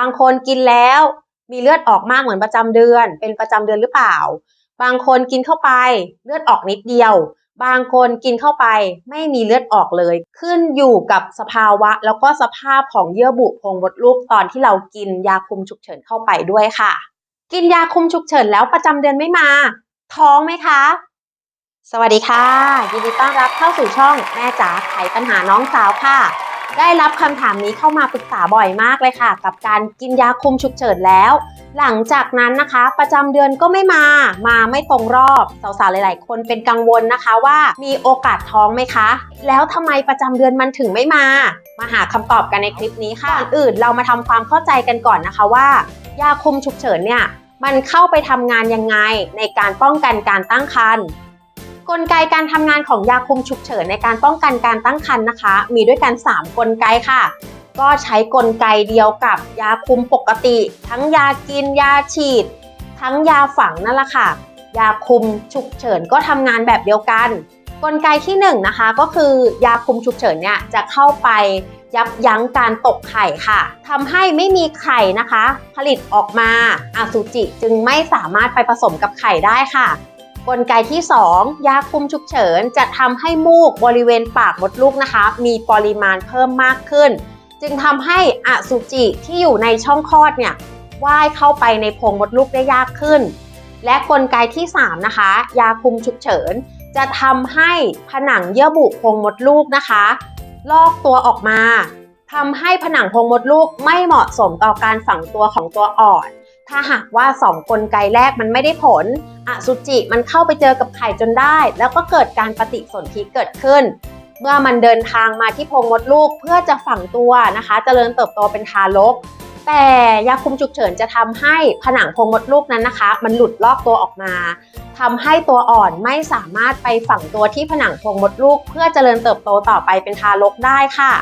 บางคนกินแล้วมีเลือดออกมากเหมือนประจำเดือน เป็นประจำเดือนหรือเปล่า บางคนกินเข้าไปเลือดออกนิดเดียว บางคนกินเข้าไปไม่มีเลือดออกเลย ขึ้นอยู่กับสภาวะ แล้วก็สภาพของเยื่อบุโพรงมดลูกตอนที่เรากินยาคุมฉุกเฉินเข้าไปด้วยค่ะ กินยาคุมฉุกเฉินแล้วประจำเดือนไม่มา ท้องไหมคะ สวัสดีค่ะ ยินดีต้อนรับเข้าสู่ช่องแม่จ๋าไขปัญหาน้องสาวค่ะ ได้รับคำถามนี้เข้ามาปรึกษาบ่อยมากเลยค่ะ กับการกินยาคุมฉุกเฉินแล้ว หลังจากนั้นนะคะ ประจำเดือนก็ไม่มา มาไม่ตรงรอบสาวๆหลาย ๆ คนเป็นกังวลนะคะว่ามีโอกาสท้องไหมคะ แล้วทำไมประจำเดือนมันถึงไม่มา มาหาคำตอบกันในคลิปนี้ค่ะก่อนอื่นเรามาทำความเข้าใจกันก่อนนะคะว่า ยาคุมฉุกเฉินเนี่ยมันเข้าไปทำงานยังไงในการป้องกันการตั้งครรภ์ กลไกการทำงานของยาคุมฉุกเฉินในการป้องกันการตั้งครรภ์นะคะ มีด้วยกัน 3 กลไกค่ะ ก็ใช้กลไกเดียวกับยาคุมปกติ ทั้งยากินยาฉีด ทั้งยาฝังนั่นแหละค่ะ ยาคุมฉุกเฉินก็ทำงานแบบเดียวกัน กลไกที่1นงนะคะก็คือยาคุมฉุกเฉินเนี่ยจะเข้าไปยับยั้งการตกไข่ค่ะทำให้ไม่มีไข่นะคะ ผลิตออกมาอสุจิจึงไม่สามารถไปผสมกับไข่ได้ค่ะ กลไกที่ 2 ยาคุมฉุกเฉินจะทำให้มูกบริเวณปากมดลูกนะคะ มีปริมาณเพิ่มมากขึ้น จึงทำให้อสุจิที่อยู่ในช่องคลอดเนี่ยว่ายเข้าไปในโพรงมดลูกได้ยากขึ้น และกลไกที่ 3 นะคะ ยาคุมฉุกเฉิน จะทำให้ผนังเยื่อบุโพรงมดลูกนะคะ ลอกตัวออกมาทำให้ผนังโพรงมดลูกไม่เหมาะสมต่อการฝังตัวของตัวอ่อน ถ้าหากว่า 2 กลไกแรกมันไม่ได้ผล อสุจิมันเข้าไปเจอกับไข่จนได้ แล้วก็เกิดการปฏิสนธิเกิดขึ้น เมื่อมันเดินทางมาที่โพรงมดลูกเพื่อจะฝังตัวนะคะจเจริญเติบโตเป็นทารก แต่ยาคุมฉุกเฉินจะทำให้ผนังโพรงมดลูกนั้นนะคะ มันหลุดลอกตัวออกมาทำให้ตัวอ่อนไม่สามารถไปฝังตัวที่ผนังโพรงมดลูก เพื่อเจริญเติบโตต่อไปเป็นทารกได้ค่ะ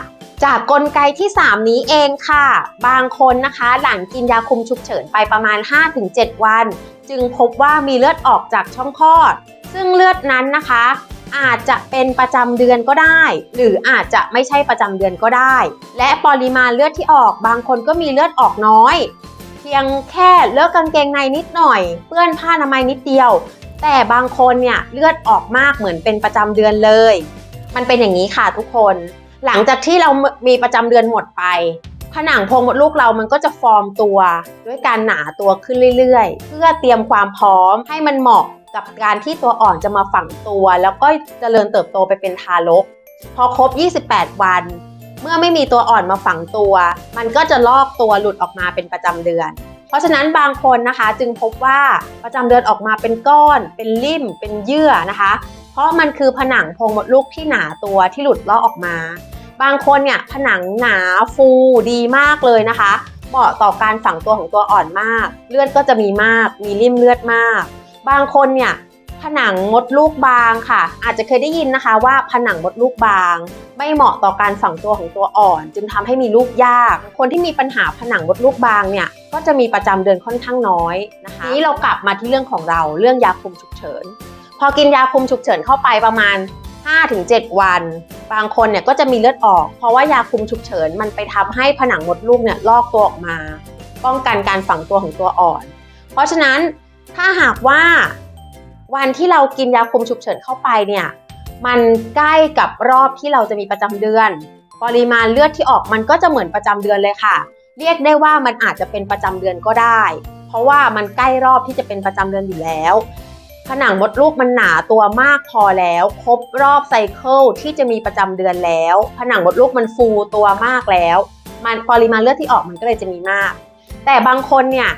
จากกลไกที่ 3 นี้เองค่ะ บางคนนะคะหลังกินยาคุมฉุกเฉินไปประมาณ 5-7 วัน จึงพบว่ามีเลือดออกจากช่องคลอด ซึ่งเลือดนั้นนะคะ อาจจะเป็นประจำเดือนก็ได้ หรืออาจจะไม่ใช่ประจำเดือนก็ได้ และปริมาณเลือดที่ออกบางคนก็มีเลือดออกน้อย เพียงแค่เลือกกางเกงในนิดหน่อย เปื้อนผ้าอนามัยนิดเดียว แต่บางคนเนี่ยเลือดออกมากเหมือนเป็นประจำเดือนเลย มันเป็นอย่างนี้ค่ะทุกคน หลังจากที่เรามีประจำเดือนหมดไป ผนังโพรงมดลูกเรามันก็จะฟอร์มตัว ด้วยการหนาตัวขึ้นเรื่อยๆ เพื่อเตรียมความพร้อมให้มันเหมาะกับการที่ตัวอ่อนจะมาฝังตัว แล้วก็เจริญเติบโตไปเป็นทารก พอครบ 28 วัน เมื่อไม่มีตัวอ่อนมาฝังตัว มันก็จะลอกตัวหลุดออกมาเป็นประจำเดือน เพราะฉะนั้นบางคนนะคะจึงพบว่าประจำเดือนออกมาเป็นก้อน เป็นริ่ม เป็นเยื่อนะคะ เพราะมันคือผนังโพรงมดลูกที่หนาตัวที่หลุดลอกออกมา บางคนเนี่ยผนังหนาฟูดีมากเลยนะคะเหมาะต่อการฝังตัวของตัวอ่อนมาก เลือดก็จะมีมาก มีริ่มเลือดมาก บางคนเนี่ยผนังมดลูกบางค่ะ อาจจะเคยได้ยินนะคะว่าผนังมดลูกบาง ไม่เหมาะต่อการฝังตัวของตัวอ่อน จึงทำให้มีลูกยาก คนที่มีปัญหาผนังมดลูกบางเนี่ยก็จะมีประจำเดือนค่อนข้างน้อยนะคะทีนี้เรากลับมาที่เรื่องของเราเรื่องยาคุมฉุกเฉิน พอกินยาคุมฉุกเฉินเข้าไปประมาณ 5-7 วัน บางคนเนี่ยก็จะมีเลือดออก เพราะว่ายาคุมฉุกเฉินมันไปทำให้ผนังมดลูกเนี่ยลอกตัวออกมา ป้องกันการฝังตัวของตัวอ่อน เพราะฉะนั้นถ้าหากว่าวันที่เรากินยาคุมฉุกเฉินเข้าไปเนี่ยมันใกล้กับรอบที่เราจะมีประจำเดือน ปริมาณเลือดที่ออกมันก็จะเหมือนประจำเดือนเลยค่ะ เรียกได้ว่ามันอาจจะเป็นประจำเดือนก็ได้ เพราะว่ามันใกล้รอบที่จะเป็นประจำเดือนอยู่แล้ว ผนังมดลูกมันหนาตัวมากพอแล้ว ครบรอบไซเคิลที่จะมีประจำเดือนแล้ว ผนังมดลูกมันฟูตัวมากแล้ว มันปริมาณเลือดที่ออกมันก็เลยจะมีมาก แต่บางคนเนี่ย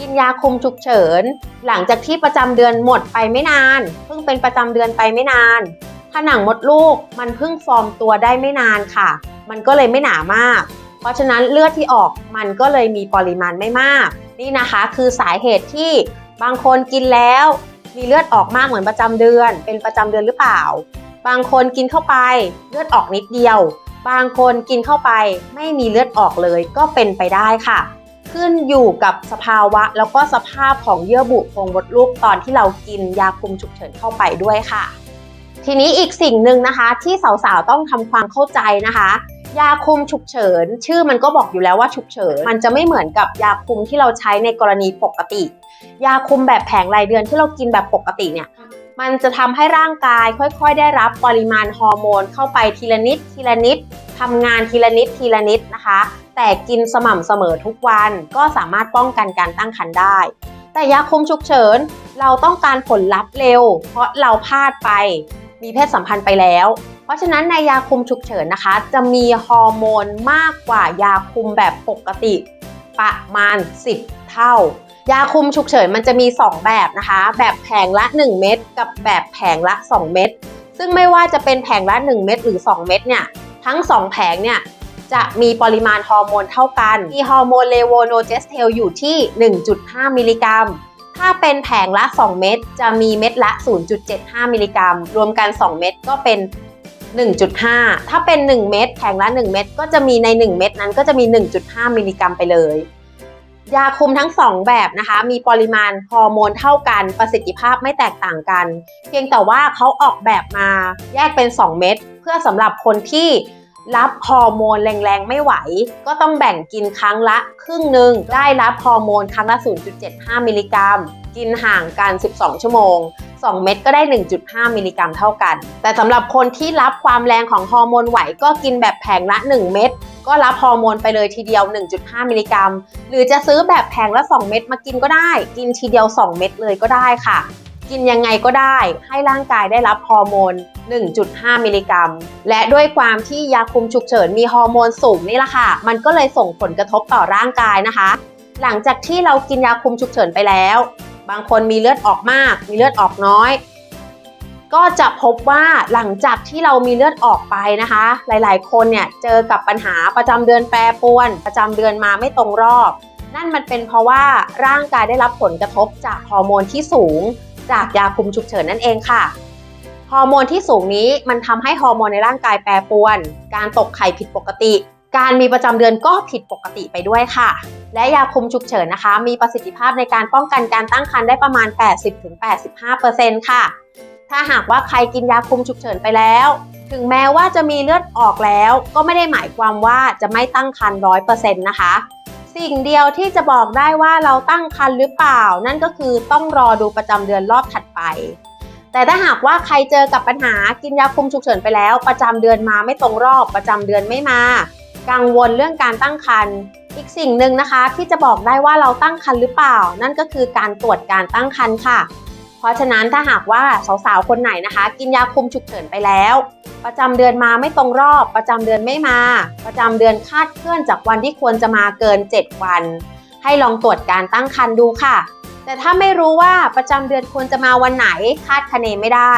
กินยาคุมฉุกเฉิน หลังจากที่ประจำเดือนหมดไปไม่นานเพิ่งเป็นประจำเดือนไปไม่นาน ผนังมดลูกมันเพิ่งฟอร์มตัวได้ไม่นานค่ะ มันก็เลยไม่หนามาก เพราะฉะนั้นเลือดที่ออกมันก็เลยมีปริมาณไม่มาก นี่นะคะคือสาเหตุที่บางคนกินแล้ว มีเลือดออกมากเหมือนประจำเดือน เป็นประจำเดือนหรือเปล่า บางคนกินเข้าไปเลือดออกนิดเดียว บางคนกินเข้าไปไม่มีเลือดออกเลยก็เป็นไปได้ค่ะ ขึ้นอยู่กับสภาวะแล้วก็สภาพของเยื่อบุโพรงมดลูกตอนที่เรากินยาคุมฉุกเฉินเข้าไปด้วยค่ะ ทีนี้อีกสิ่งหนึ่งนะคะ ที่สาวๆต้องทำความเข้าใจนะคะ ยาคุมฉุกเฉิน ชื่อมันก็บอกอยู่แล้วว่าฉุกเฉิน มันจะไม่เหมือนกับยาคุมที่เราใช้ในกรณีปกติ ยาคุมแบบแผงรายเดือนที่เรากินแบบปกติเนี่ยมันจะทำให้ร่างกายค่อยๆ ได้รับปริมาณฮอร์โมนเข้าไปทีละนิดทีละนิดทำงานทีละนิดทีละนิดนะคะ แต่กินสม่ำเสมอทุกวันก็สามารถป้องกันการตั้งครรภ์ได้ แต่ยาคุมฉุกเฉิน เราต้องการผลลัพธ์เร็ว เพราะเราพลาดไปมีเพศสัมพันธ์ไปแล้ว เพราะฉะนั้นในยาคุมฉุกเฉินนะคะ จะมีฮอร์โมนมากกว่ายาคุมแบบปกติประมาณ 10 เท่า ยาคุมฉุกเฉินมันจะมี 2 แบบนะคะ แบบแผงละ 1 เม็ดกับแบบแผงละ 2 เม็ดซึ่งไม่ว่าจะเป็นแผงละ 1 เม็ดหรือ 2 เม็ดเนี่ยทั้ง 2 แผงเนี่ยจะมีปริมาณฮอร์โมนเท่ากัน มีฮอร์โมนเลโวโนเจสเทลอยู่ที่ 1.5 มิลลิกรัม ถ้าเป็นแผงละ 2 เม็ดจะมีเม็ดละ 0.75 มิลลิกรัม รวมกัน 2 เม็ดก็เป็น 1.5 ถ้าเป็น 1 เม็ดแผงละ 1 เม็ดก็จะมีใน 1 เม็ดนั้นก็จะมี 1.5 มิลลิกรัมไปเลย ยาคุมทั้ง 2 แบบนะคะ มีปริมาณฮอร์โมนเท่ากัน ประสิทธิภาพไม่แตกต่างกัน เพียงแต่ว่าเขาออกแบบมาแยกเป็น 2 เม็ดเพื่อสำหรับคนที่รับฮอร์โมนแรงๆ ไม่ไหว ก็ต้องแบ่งกินครั้งละครึ่งหนึ่งได้รับฮอร์โมนครั้งละ 0.75 มิลลิกรัม กินห่างกัน 12 ชั่วโมง 2 เม็ดก็ได้ 1.5 มิลลิกรัมเท่ากัน แต่สำหรับคนที่รับความแรงของฮอร์โมนไหวก็กินแบบแผงละ 1 เม็ดก็รับฮอร์โมนไปเลยทีเดียว 1.5 มิลลิกรัม หรือจะซื้อแบบแผงละ 2 เม็ดมากินก็ได้ กินทีเดียว 2 เม็ดเลยก็ได้ค่ะ กินยังไงก็ได้ให้ร่างกายได้รับฮอร์โมน 1.5 มิลลิกรัม และด้วยความที่ยาคุมฉุกเฉินมีฮอร์โมนสูงนี่แหละค่ะ มันก็เลยส่งผลกระทบต่อร่างกายนะคะ หลังจากที่เรากินยาคุมฉุกเฉินไปแล้ว บางคนมีเลือดออกมาก มีเลือดออกน้อย ก็จะพบว่าหลังจากที่เรามีเลือดออกไปนะคะ หลายๆ คนเนี่ยเจอกับปัญหาประจำเดือนแปรปรวน ประจำเดือนมาไม่ตรงรอบ นั่นมันเป็นเพราะว่าร่างกายได้รับผลกระทบจากฮอร์โมนที่สูง จากยาคุมฉุกเฉินนั่นเองค่ะฮอร์โมนที่สูงนี้มันทำให้ฮอร์โมนในร่างกายแปรปรวน การตกไข่ผิดปกติ การมีประจำเดือนก็ผิดปกติไปด้วยค่ะ และยาคุมฉุกเฉินนะคะ มีประสิทธิภาพในการป้องกันการตั้งครรภ์ได้ประมาณ 80-85%ค่ะ ถ้าหากว่าใครกินยาคุมฉุกเฉินไปแล้ว ถึงแม้ว่าจะมีเลือดออกแล้ว ก็ไม่ได้หมายความว่าจะไม่ตั้งครรภ์ร้อยเปอร์เซ็นต์นะคะ สิ่งเดียวที่จะบอกได้ว่าเราตั้งครรภ์หรือเปล่า นั่นก็คือต้องรอดูประจำเดือนรอบถัดไปแต่ถ้าหากว่าใครเจอกับปัญหากินยาคุมฉุกเฉินไปแล้ว ประจำเดือนมาไม่ตรงรอบประจำเดือนไม่มา กังวลเรื่องการตั้งครรภ์อีกสิ่งหนึ่งนะคะ ที่จะบอกได้ว่าเราตั้งครรภ์หรือเปล่า นั่นก็คือการตรวจการตั้งครรภ์ค่ะ เพราะฉะนั้นถ้าหากว่าสาวๆคนไหนนะคะ กินยาคุมฉุกเฉินไปแล้ว ประจำเดือนมาไม่ตรงรอบ ประจำเดือนไม่มา ประจำเดือนคาดเคลื่อนจากวันที่ควรจะมาเกิน 7 วัน ให้ลองตรวจการตั้งครรภ์ดูค่ะ แต่ถ้าไม่รู้ว่าประจำเดือนควรจะมาวันไหนคาดคะเนไม่ได้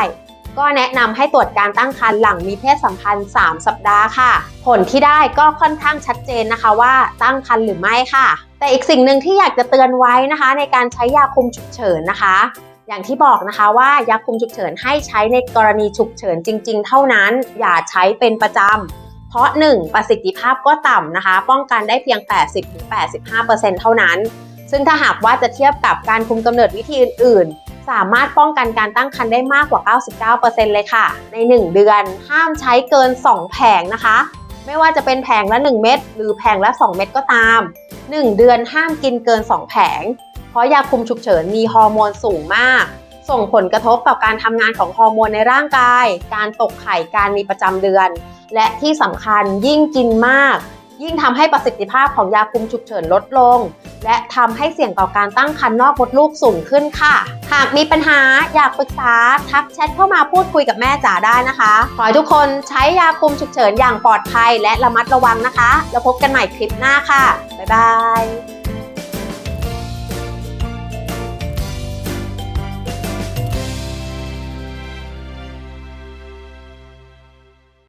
ก็แนะนำให้ตรวจการตั้งครรภ์หลังมีเพศสัมพันธ์ 3 สัปดาห์ค่ะ ผลที่ได้ก็ค่อนข้างชัดเจนนะคะว่าตั้งครรภ์หรือไม่ค่ะ แต่อีกสิ่งหนึ่งที่อยากจะเตือนไว้นะคะ ในการใช้ยาคุมฉุกเฉินนะคะอย่างที่บอกนะคะว่ายาคุมฉุกเฉินให้ใช้ในกรณีฉุกเฉินจริง ๆ เท่านั้น อย่าใช้เป็นประจำ เพราะ 1. ประสิทธิภาพก็ต่ำนะคะ ป้องกันได้เพียง 80-85%เท่านั้น ซึ่งถ้าหากว่าจะเทียบกับการคุมกำเนิดวิธีอื่นๆ สามารถป้องกันการตั้งครรภ์ได้มากกว่า 99%เลยค่ะ ใน 1 เดือน ห้ามใช้เกิน 2 แผงนะคะ ไม่ว่าจะเป็นแผงละ 1 เม็ดหรือแผงละ 2 เม็ดก็ตาม 1 เดือนห้ามกินเกิน 2 แผง เพราะยาคุมฉุกเฉินมีฮอร์โมนสูงมาก ส่งผลกระทบต่อการทำงานของฮอร์โมนในร่างกาย การตกไข่ การมีประจำเดือน และที่สำคัญยิ่งกินมาก ยิ่งทำให้ประสิทธิภาพของยาคุมฉุกเฉินลดลง และทำให้เสี่ยงต่อการตั้งครรภ์นอกมดลูกสูงขึ้นค่ะ หากมีปัญหาอยากปรึกษาทักแชทเข้ามาพูดคุยกับแม่จ๋าได้นะคะ ขอให้ทุกคนใช้ยาคุมฉุกเฉินอย่างปลอดภัยและระมัดระวังนะคะ แล้วพบกันใหม่คลิปหน้าค่ะ บ๊ายบาย